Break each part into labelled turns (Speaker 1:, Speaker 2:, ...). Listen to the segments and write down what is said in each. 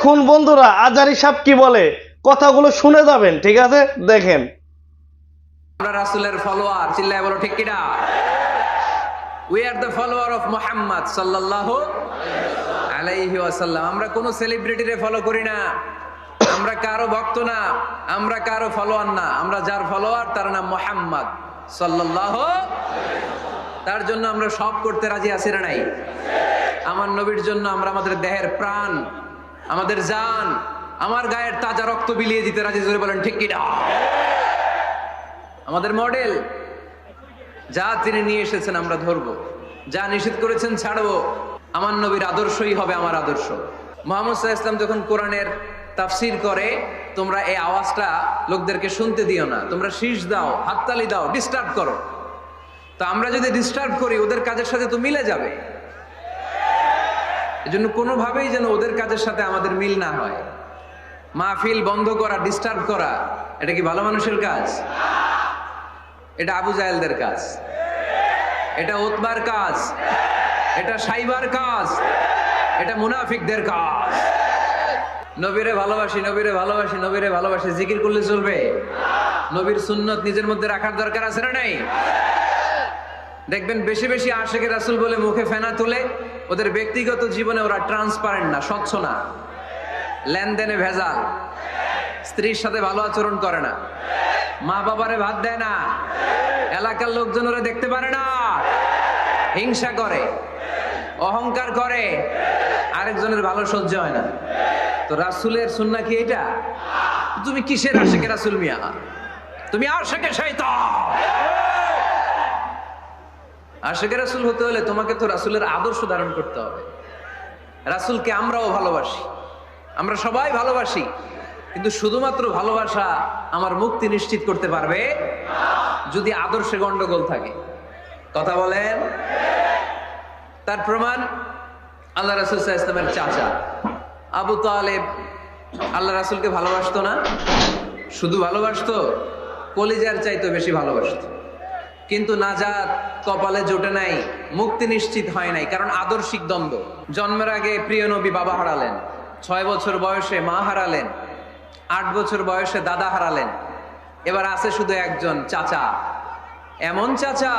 Speaker 1: দেখুন বন্ধুরা, আজারি সাহেব কি বলে? কথাগুলো শুনে যাবেন, ঠিক আছে? দেখেন।
Speaker 2: ফলোয়ার চিল্লায় বলো, ঠিক কিনা? We are the follower of Muhammad সাল্লাল্লাহু আলাইহি ওয়াসাল্লাম। আমরা কোন সেলিব্রিটিরে ফলো করি না। আমরা কারও ভক্ত না, আমরা কারও ফলোয়ার না। আমরা যার ফলোয়ার তার নাম মুহাম্মদ সাল্লাল্লাহু তার জন্য আমরা সব করতে রাজি আছি না নাই? আমার নবীর জন্য আমরা আমাদের দেহের প্রাণ আমাদের জান, আমার গায়ের তাজা রক্ত বিলিয়ে দিতে রাজি, জোরে বলেন, ঠিক কিনা? আমাদের মডেল, যা তিনি নিয়ে এসেছেন আমরা ধরবো, যা নিষেধ করেছেন ছাড়বো, আমার নবীর আদর্শই হবে আমার আদর্শ। মোহাম্মদ ইসলাম যখন কোরআনের তাফসির করে, তোমরা এই আওয়াজটা লোকদেরকে শুনতে দিও না, তোমরা শীষ দাও, হাততালি দাও ডিস্টার্ব করো। তো আমরা যদি ডিস্টার্ব করি, ওদের কাজের সাথে তো মিলে যাবে। এজন্য কোনোভাবেই যেন ওদের কাজের সাথে আমাদের মিল না হয়। মাহফিল বন্ধ করা ডিস্টার্ব করা, এটা কি ভালো মানুষের কাজ? এটা আবু জাহেলদের কাজ। এটা ওতবার কাজ। এটা সাইবার কাজ। এটা মুনাফিকদের কাজ। নবীরে ভালোবাসি নবীরে ভালোবাসি নবীরে ভালোবাসি। জিকির করলে চলবে। নবীর সুন্নত নিজের মধ্যে রাখার দরকার আছে না নাই? দেখবেন বেশি বেশি আশেকে রাসুল বলে মুখে ফেনা তুলে ওদের ব্যক্তিগত জীবনে ওরা ট্রান্সপারেন্ট না, স্বচ্ছ না। লেনদেনে ভেজাল। স্ত্রীর সাথে ভালো আচরণ করে না। মা বাবারে ভাত দেয় না। এলাকার লোকজন ওরা দেখতে পারে না। হিংসা করে, অহংকার করে। আরেকজনের ভালো সহ্য হয় না। তো রাসুলের সুন্না কি এটা তুমি কিসের আশেকে রাসুল মিয়া? তুমি আশেকে শয়তান। আশেকে রাসুল হতে হলে তোমাকে তো রাসুলের আদর্শ ধারণ করতে হবে। রাসুলকে আমরাও ভালোবাসি। আমরা সবাই ভালোবাসি। কিন্তু শুধুমাত্র ভালোবাসা আমার মুক্তি নিশ্চিত করতে পারবে যদি আদর্শে গন্ডগোল থাকে। কথা বলেন? তার প্রমাণ আল্লাহ রাসুল ইসলামের চাচা। আবু তালেব। আল্লাহ রাসুলকে ভালোবাসতো না? শুধু ভালোবাসতো? কলিজার চাইতো বেশি ভালোবাসতো। কিন্তু নাজাত কপালে জোটে নাই, মুক্তি নিশ্চিত হয় নাই, কারণ আদর্শিক দ্বন্দ্ব। জন্মের আগে প্রিয় নবী বাবা হারালেন, ছয় বছর বয়সে মা হারালেন, আট বছর বয়সে দাদা হারালেন। এবার আছে শুধু একজন চাচা। এমন চাচা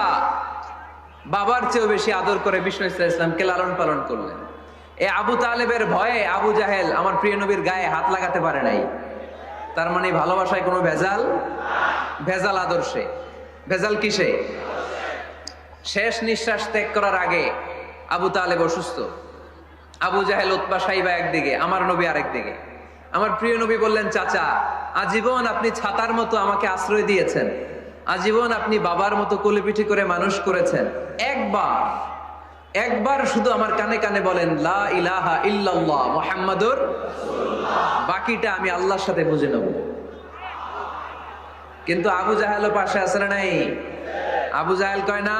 Speaker 2: বাবার চেয়েও বেশি আদর করে বিষ্ণু ইসলাম ইসলামকে লালন পালন করলেন। এ আবু তালেবের ভয়ে আবু জাহেল আমার প্রিয় নবীর গায়ে হাত লাগাতে পারে নাই। তার মানে ভালোবাসায় কোনো ভেজাল ভেজাল আদর্শে। ভেজাল কিসে? শেষ নিঃশ্বাস ত্যাগ করার আগে আবু তালেব অসুস্থ। আবু জাহেল উৎপা সাইবা একদিকে, আমার নবী আরেকদিকে আমার প্রিয় নবী বললেন, চাচা, আজীবন আপনি ছাতার মতো আমাকে আশ্রয় দিয়েছেন। আজীবন আপনি বাবার মতো কোলেপিঠি করে মানুষ করেছেন। একবার একবার শুধু আমার কানে কানে বলেন, লা ইলাহা ইল্লাল্লাহ, মুহাম্মাদুর বাকিটা আমি আল্লাহর সাথে বুঝে নেব। কিন্তু আবু জাহেলও পাশে আছে না নাই? আবু জাহেল কয়, না,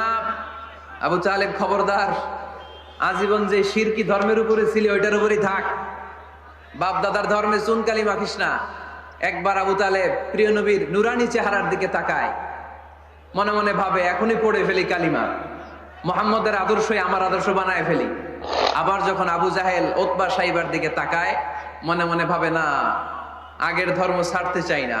Speaker 2: আবু তালেব খবরদার। আজীবন যে শিরকি ধর্মের উপরে ছিল, ওইটার উপরেই থাক। বাপ দাদার ধর্মে চুনকালি মাখিস না। একবার আবু তালেব প্রিয় নবীর নুরানি চেহারার দিকে তাকায়। মনে মনে ভাবে, এখনই পড়ে ফেলি কালিমা। মোহাম্মদের আদর্শই আমার আদর্শ বানায় ফেলি। আবার যখন আবু জাহেল ওতবা সাইবার দিকে তাকায়, মনে মনে ভাবে, না, আগের ধর্ম ছাড়তে চাই না।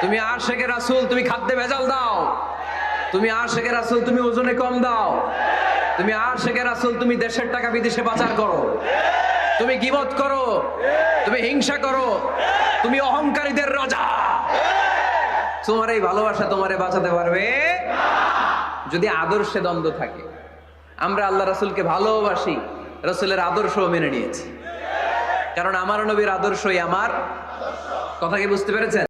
Speaker 2: তুমি আশেকে রাসুল, তুমি খাদ্যে ভেজাল দাও। তুমি আশেকে রাসুল, তুমি ওজনে কম দাও। তুমি আশেকে রাসুল, তুমি দেশের টাকা বিদেশে পাচার করো। তুমি গিবত করো। তুমি হিংসা করো। তুমি অহংকারীদের রাজা। তোমার এই ভালোবাসা তোমারে বাঁচাতে পারবে? যদি আদর্শে দ্বন্দ্ব থাকে। আমরা আল্লাহ রাসুলকে ভালোবাসি, রসুলের আদর্শও মেনে নিয়েছি। কারণ আমার নবীর আদর্শই আমার। কথা কি বুঝতে পেরেছেন?